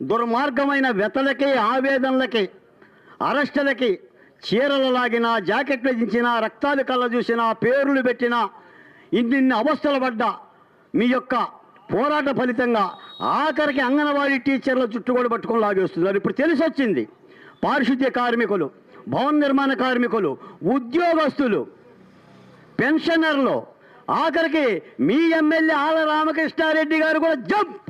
దుర్మార్గమైన వ్యతలకి ఆవేదనలకి అరెస్టులకి చీరలు లాగిన జాకెట్లు దించిన రక్తాలు కళ్ళ చూసిన పేర్లు పెట్టిన ఇన్నిన్ని అవస్థలు పడ్డా మీ యొక్క పోరాట ఫలితంగా ఆఖరికి అంగన్వాడీ టీచర్ల చుట్టూ కూడా పట్టుకొని లాగేస్తున్నారు ఇప్పుడు తెలిసి వచ్చింది పారిశుద్ధ్య కార్మికులు భవన నిర్మాణ కార్మికులు ఉద్యోగస్తులు పెన్షనర్లు ఆఖరికి మీ ఎమ్మెల్యే ఆల రామకృష్ణారెడ్డి గారు కూడా జంప్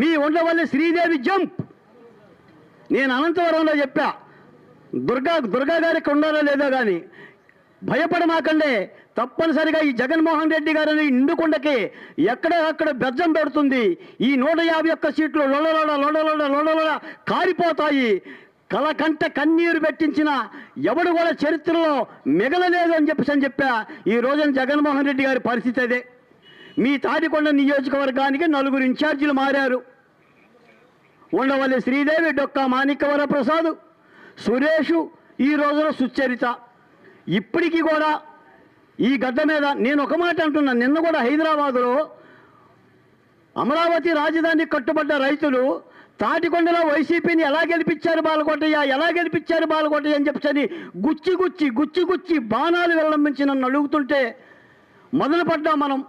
మీ ఉండవల్లి శ్రీదేవి జంప్. నేను అనంతవరంలో చెప్పా దుర్గా దుర్గా గారికి ఉండాలో లేదో కానీ భయపడమాకండే. తప్పనిసరిగా ఈ జగన్మోహన్ రెడ్డి గారిని ఇండుకుండకి ఎక్కడెక్కడ బెజ్జం పెడుతుంది. ఈ నూట యాభై ఒక్క సీట్లు లొడలోడ లొడలోడ లొడలోడ కారిపోతాయి. కలకంట కన్నీరు పెట్టించిన ఎవడు కూడా చరిత్రలో మిగలలేదు అని చెప్పేసి అని చెప్పా. ఈ రోజున జగన్మోహన్ రెడ్డి గారి పరిస్థితి అదే. మీ తాటికొండ నియోజకవర్గానికి నలుగురు ఇన్ఛార్జీలు మారారు. ఉండవల్లి శ్రీదేవి డొక్కా మాణిక్యవర ప్రసాద్ సురేషు ఈ రోజున సుచరిత. ఇప్పటికీ కూడా ఈ గడ్డ మీద నేను ఒక మాట అంటున్నాను నిన్న కూడా హైదరాబాదులో అమరావతి రాజధాని కట్టుబడ్డ రైతులు తాటికొండలో వైసీపీని ఎలా గెలిపించారు బాలకోటయ్య ఎలా గెలిపించారు బాలకోటయ్య అని చెప్పని గుచ్చి గుచ్చి గుచ్చి గుచ్చి బాణాలు విలంబించి నన్ను అడుగుతుంటే మొదలుపడ్డాం మనం.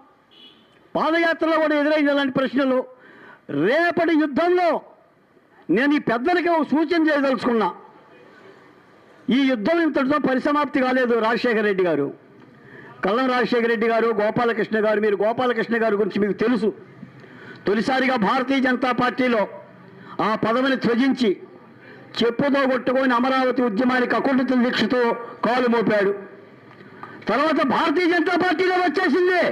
పాదయాత్రలో కూడా ఎదురైంది ఇలాంటి ప్రశ్నలు. రేపటి యుద్ధంలో నేను ఈ పెద్దలకి ఒక సూచన చేయదలుచుకున్నా. ఈ యుద్ధం ఇంతటితో పరిసమాప్తి కాలేదు రాజశేఖర రెడ్డి గారు. కల్లం రాజశేఖర రెడ్డి గారు గోపాలకృష్ణ గారు మీరు గోపాలకృష్ణ గారి గురించి మీకు తెలుసు. తొలిసారిగా భారతీయ జనతా పార్టీలో ఆ పదవిని త్యజించి చెప్పుతో కొట్టుకొని అమరావతి ఉద్యమానికి అకుంఠిత దీక్షతో కాలు మోపాడు. తర్వాత భారతీయ జనతా పార్టీలో వచ్చేసిందే.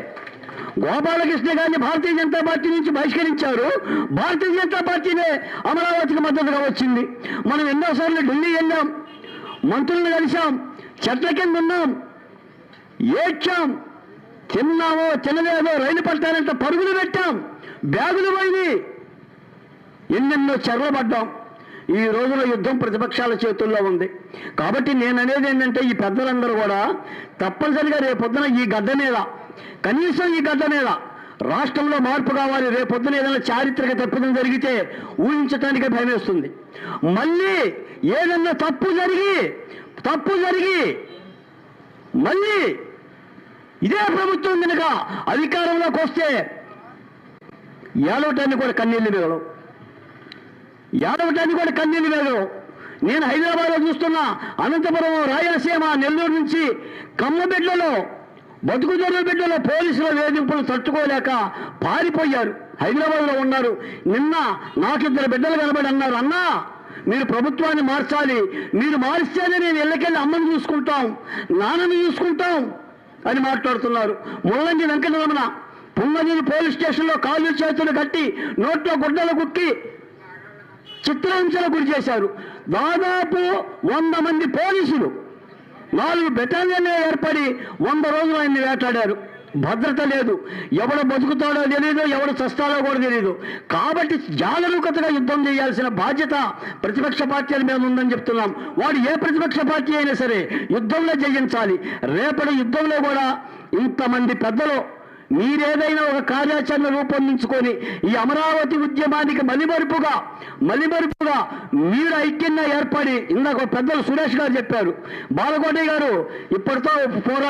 గోపాలకృష్ణ గారిని భారతీయ జనతా పార్టీ నుంచి బహిష్కరించారు. భారతీయ జనతా పార్టీనే అమరావతికి మద్దతుగా వచ్చింది. మనం ఎన్నోసార్లు ఢిల్లీ వెళ్ళాం మంత్రులను కలిశాం చెట్ల కింద ఉన్నాం ఏడ్చాం తిన్నామో తినలేదో రైలు పట్టాలంటే పరుగులు పెట్టాం బ్యాగులు పోయి ఎన్నెన్నో చెరలు పడ్డాం ఈ రోజులో యుద్ధం ప్రతిపక్షాల చేతుల్లో ఉంది. కాబట్టి నేను అనేది ఏంటంటే ఈ పెద్దలందరూ కూడా తప్పనిసరిగా రేపొద్దున ఈ గడ్డ మీద కనీసం ఈ గడ్డ మీద రాష్ట్రంలో మార్పు కావాలి రేపొద్దున ఏదైనా చారిత్రక తప్పిదం జరిగితే ఊహించటానికి భయమేస్తుంది. మళ్ళీ ఏదన్నా తప్పు జరిగి తప్పు జరిగి మళ్ళీ ఇదే ప్రభుత్వం కనుక అధికారంలోకి వస్తే ఏడవటాన్ని కూడా కన్నీళ్ళు మిగలవు. ఏడవటాన్ని కూడా కన్నీళ్ళు మిగలవు. నేను హైదరాబాద్లో చూస్తున్నా అనంతపురం రాయలసీమ నెల్లూరు నుంచి కమ్మబిడ్లలో బతుకుదొర బిడ్డలో పోలీసుల వేధింపులు తట్టుకోలేక పారిపోయారు. హైదరాబాద్లో ఉన్నారు. నిన్న నాకిద్దరు బిడ్డలు కనబడి అన్నారు అన్నా మీరు ప్రభుత్వాన్ని మార్చాలి. మీరు మారిస్తేనే నేను ఇళ్ళకెళ్ళి అమ్మని చూసుకుంటాం నాన్నని చూసుకుంటాం అని మాట్లాడుతున్నారు. ముల్లంగి వెంకటరమణ పుంగనూరు పోలీస్ స్టేషన్లో కాళ్ళు చేతులు కట్టి నోట్లో గుడ్డలు కుట్టి చిత్రహింసలు గురి చేశారు. దాదాపు వంద మంది పోలీసులు నాలుగు బెటాలియన్లు ఏర్పడి వంద రోజులు ఆయన్ని వేటాడారు. భద్రత లేదు. ఎవడు బతుకుతాడో తెలియదు ఎవడు చస్తాడో కూడా తెలియదు కాబట్టి జాగరూకతగా యుద్ధం చేయాల్సిన బాధ్యత ప్రతిపక్ష పార్టీల మీద ఉందని చెప్తున్నాం. వాడు ఏ ప్రతిపక్ష పార్టీ అయినా సరే యుద్ధంలో జయించాలి. రేపటి యుద్ధంలో కూడా ఇంతమంది పెద్దలు మీరేదైనా ఒక కార్యాచరణ రూపొందించుకొని ఈ అమరావతి ఉద్యమానికి మలిమరుపుగా మీరు ఐక్యంగా ఏర్పడి ఇందాక పెద్దలు సురేష్ గారు చెప్పారు. బాలకోటి గారు ఇప్పటితో పోరా